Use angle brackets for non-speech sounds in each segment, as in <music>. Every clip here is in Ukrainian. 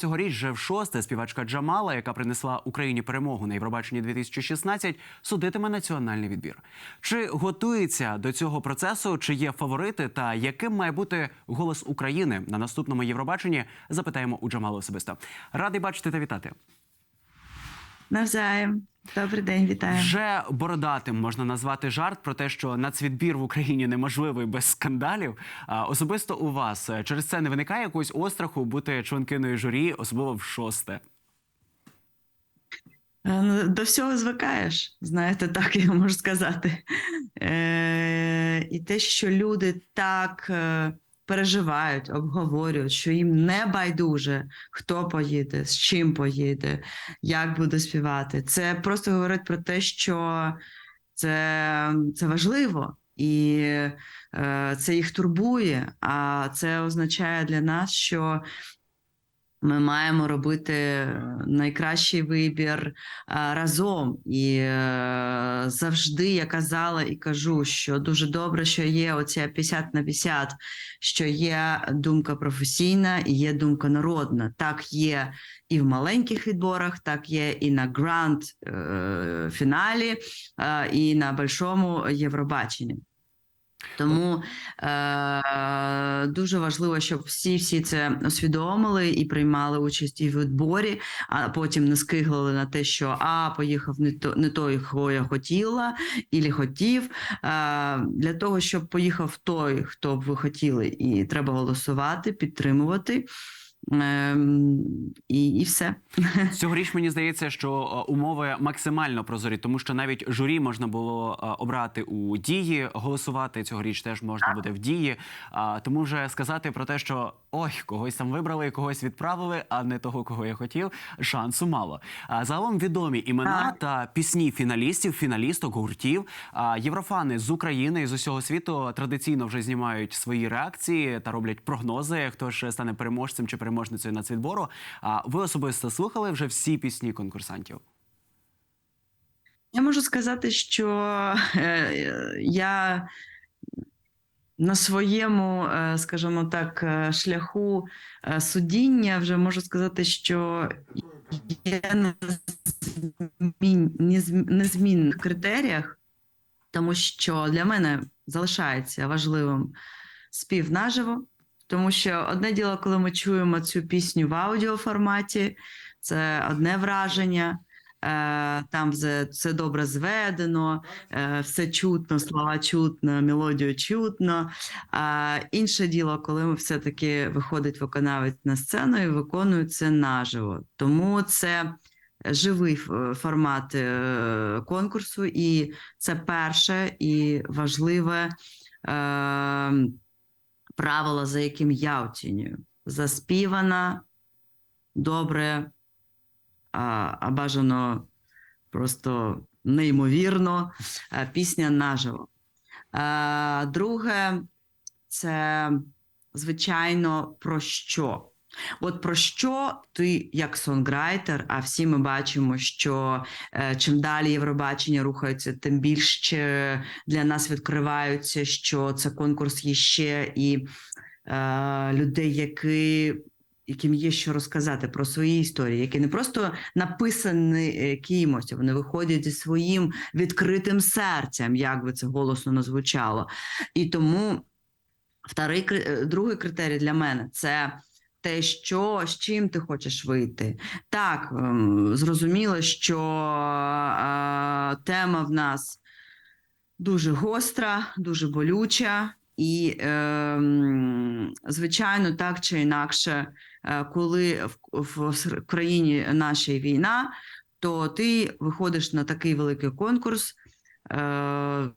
Цьогоріч вже в шосте співачка Джамала, яка принесла Україні перемогу на Євробаченні 2016, судитиме національний відбір. Чи готується до цього процесу? Чи є фаворити? Та яким має бути голос України на наступному Євробаченні? Запитаємо у Джамала особисто. Радий бачити та вітати. Навзаєм. Добрий день, вітаю. Вже бородатим можна назвати жарт про те, що нацвідбір в Україні неможливий без скандалів. А особисто у вас е, через це не виникає якогось остраху бути членкиною журі, особливо в шосте. Е, ну, До всього звикаєш, знаєте, так я можу сказати. Е, І те, що люди так е, переживають, обговорюють, що їм не байдуже, хто поїде, з чим поїде, як буде співати. Це просто говорить про те, що це, це важливо. І е, це їх турбує, а це означає для нас, що ми маємо робити найкращий вибір е, разом. І е, завжди я казала і кажу, що дуже добре, що є оця 50 на 50, що є думка професійна і є думка народна. Так є і в маленьких відборах, так є і на гранд е, фіналі, е, і на большому Євробаченні. Тому е, дуже важливо, щоб всі всі це усвідомили і приймали участь і в відборі, а потім не скиглили на те, що а поїхав не то не той, хто я хотіла, і хотів. Е, для того, щоб поїхав той, хто б ви хотіли, і треба голосувати, підтримувати. Ем, і, і все. <laughs> Цьогоріч мені здається, що е, умови максимально прозорі, тому що навіть журі можна було е, обрати у дії, голосувати цьогоріч теж можна буде в дії. Тому вже сказати про те, що ой, когось там вибрали, когось відправили, а не того, кого я хотів, шансу мало. А загалом відомі імена та пісні фіналістів, фіналісток, гуртів. А єврофани з України і з усього світу традиційно вже знімають свої реакції та роблять прогнози, хто ж стане переможцем чи переможницею нацвідбору. А ви особисто слухали вже всі пісні конкурсантів? Я можу сказати, що е, я на своєму, е, скажімо так, е, шляху е, судіння вже можу сказати, що є незмінних критеріях, тому що для мене залишається важливим спів наживо. Тому що одне діло, коли ми чуємо цю пісню в аудіоформаті, це одне враження. Е, Там все, добре зведено, е, все чутно, слова чутно, мелодію чутно. А інше діло, коли ми все-таки виходить виконавець на сцену і виконує це наживо. Тому це живий формат е, конкурсу, і це перше і важливе. Правило, за яким я оцінюю. Заспівана, добре, а, а бажано просто неймовірно е, пісня наживо. Е, Друге, це звичайно про що. От про що ти як сонграйтер, а всі ми бачимо, що е, чим далі Євробачення рухається, тим більше для нас відкриваються, що це конкурс є ще і е, людей, які, яким є що розказати про свої історії, які не просто написані е, кимось, вони виходять зі своїм відкритим серцем, як би це голосно не звучало. І тому вторий, е, другий критерій для мене це. Те, що з чим ти хочеш вийти, так ем, зрозуміло, що е, тема в нас дуже гостра, дуже болюча, і, ем, звичайно, так чи інакше, е, коли в, країні нашій війна, то ти виходиш на такий великий конкурс. Е,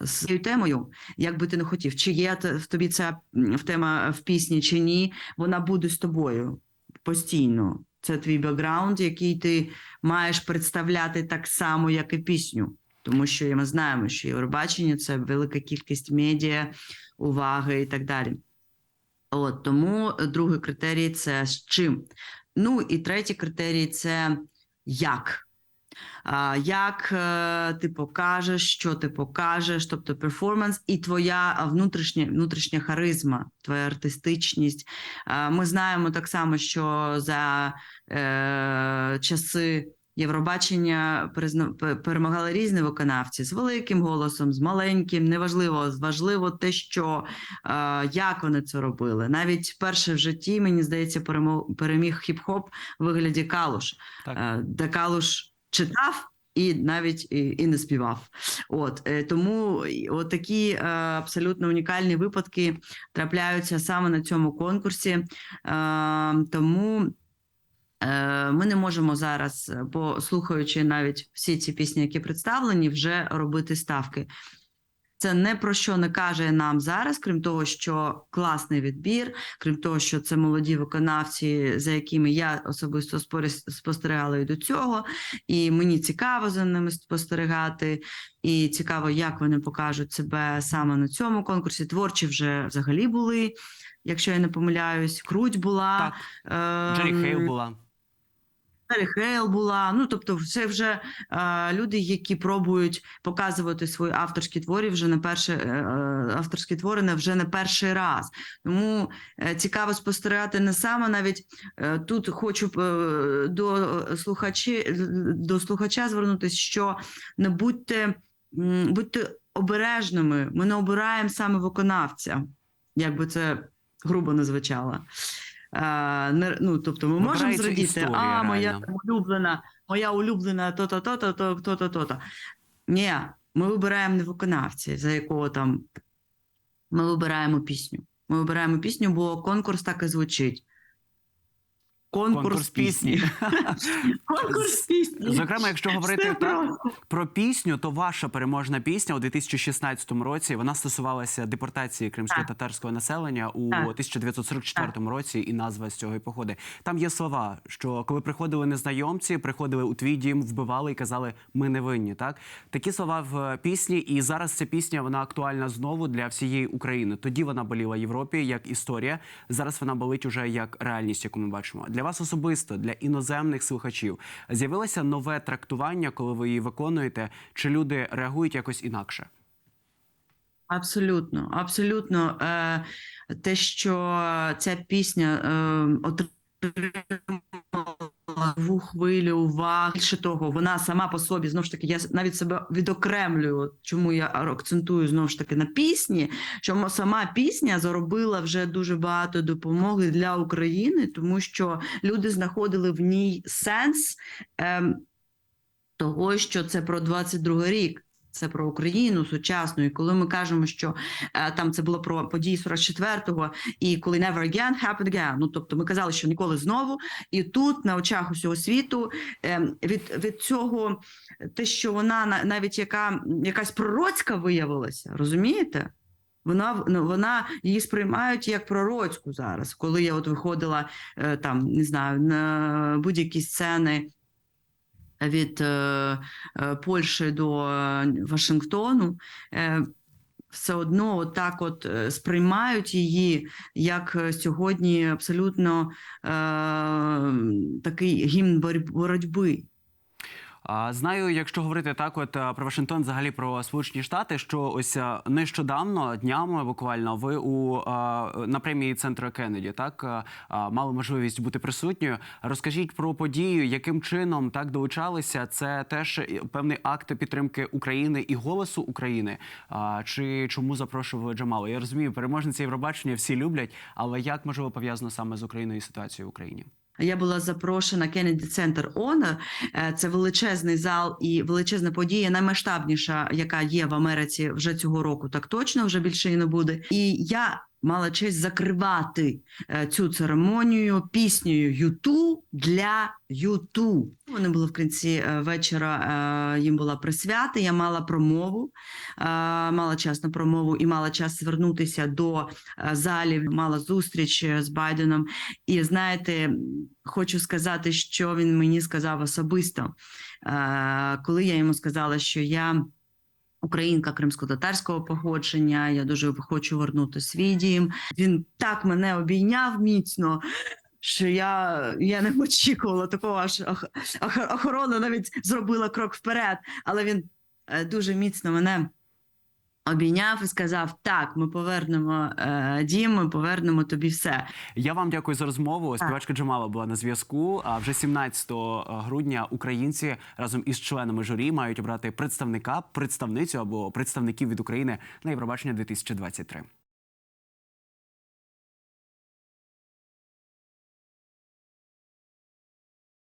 з цією темою, як би ти не хотів, чи є в тобі ця тема в пісні, чи ні, вона буде з тобою постійно. Це твій бекграунд, який ти маєш представляти так само, як і пісню. Тому що ми знаємо, що Євробачення це велика кількість медіа, уваги і так далі. От тому другий критерій це з чим. Ну і третій критерій це як. Як е, ти покажеш, що ти покажеш, тобто перформанс і твоя внутрішня, внутрішня харизма, твоя артистичність. Ми знаємо так само, що за е, часи Євробачення перемагали різні виконавці з великим голосом, з маленьким, неважливо, важливо те, що е, як вони це робили. Навіть перше в житті, мені здається, переміг хіп-хоп у вигляді Калуш, Так. Е, де Калуш читав. І навіть і, і не співав. От е, тому от такі е, абсолютно унікальні випадки трапляються саме на цьому конкурсі. Е, тому ми не можемо зараз, е, бо слухаючи навіть всі ці пісні, які представлені, вже робити ставки. Це не про що не каже нам зараз, крім того, що класний відбір, крім того, що це молоді виконавці, за якими я особисто спостерігала і до цього, і мені цікаво за ними спостерігати, і цікаво, як вони покажуть себе саме на цьому конкурсі. Творчі вже взагалі були, якщо я не помиляюсь, круть була. Так, Джері ем, Хейл була. Хейл була. Ну тобто, це вже е, люди, які пробують показувати свої авторські твори вже не перше е, е, авторські твори не вже не перший раз. Тому е, цікаво спостерігати не саме навіть е, тут хочу е, до слухачі до слухача звернутися, що не будьте, м, будьте обережними. Ми не обираємо саме виконавця, як би це грубо не звучало. Е, ну, тобто ми можемо зрадіти, історія, а моя реально. улюблена, моя улюблена то-то, то-то, то, то-то, то-то. Ні, ми вибираємо не виконавця, за якого там ми вибираємо пісню. Ми вибираємо пісню, бо конкурс так і звучить. Конкурс, Конкурс пісні. <laughs> конкурс пісні. Зокрема, якщо говорити так, просто. про пісню, то ваша переможна пісня у 2016 році вона стосувалася депортації кримсько-татарського населення у Так. 1944 році, і назва з цього і походить. Там є слова, що коли приходили незнайомці, приходили у твій дім, вбивали і казали, ми не винні. Так такі слова в пісні, і зараз ця пісня вона актуальна знову для всієї України. Тоді вона боліла Європі як історія. Зараз вона болить уже як реальність, яку ми бачимо. Для вас особисто, для іноземних слухачів, з'явилося нове трактування, коли ви її виконуєте. Чи люди реагують якось інакше? Абсолютно, абсолютно. Е, те, що ця пісня е, отримала нову хвилю уваги. Більше того, вона сама по собі знову ж таки, я навіть себе відокремлюю, чому я акцентую знову ж таки на пісні. Що сама пісня заробила вже дуже багато допомоги для України, тому що люди знаходили в ній сенс ем, того, що це про 22 рік. Це про Україну сучасну. І коли ми кажемо, що е, там це було про події 44-го, і коли never again happened again, ну тобто ми казали, що ніколи знову. І тут на очах усього світу е, від, від цього, те, що вона на- навіть яка якась пророцька виявилася, розумієте? Вона ну, вона її сприймають як пророцьку зараз. Коли я от виходила е, там, не знаю, на будь-які сцени від е, е, Польщі до е, Вашингтону, все одно от е, сприймають її як сьогодні абсолютно е, такий гімн бороть- боротьби. Знаю, якщо говорити так, от е, про Вашингтон, взагалі про Сполучені Штати, що ось е, нещодавно днями буквально ви у е, на премії центру Кеннеді так мали можливість бути присутньою. Розкажіть про подію, яким чином так долучалися. Це теж певний акт підтримки України і голосу України. Чи чому запрошували Джамалу? Я розумію, переможниці Євробачення всі люблять, але як можливо пов'язано саме з Україною і ситуацією в Україні? Я була запрошена Кеннеді Центр Honor. Е, Це величезний зал і величезна подія, наймасштабніша, яка є в Америці вже цього року. Так точно вже більше і не буде. І я мала честь закривати е, цю церемонію піснею Юту для Юту. Вони були в кінці е, вечора. е, Їм була присвята. Я мала промову, мала час на промову і мала час звернутися до залів. Мала зустріч з Байденом. І знаєте, хочу сказати, що він мені сказав особисто, коли я йому сказала, що я. Українка кримсько-татарського походження, я дуже хочу вернути свій дім. Він так мене обійняв міцно, що я, я не очікувала такого аж ох- ох- охорона навіть зробила крок вперед, але він е, дуже міцно мене обійняв і сказав: Так, ми повернемо е, дім, ми повернемо тобі все. Я вам дякую за розмову. Співачка Джамала була на зв'язку. А вже 17 грудня українці разом із членами журі мають обрати представника, представницю або представників від України на Євробачення 2023.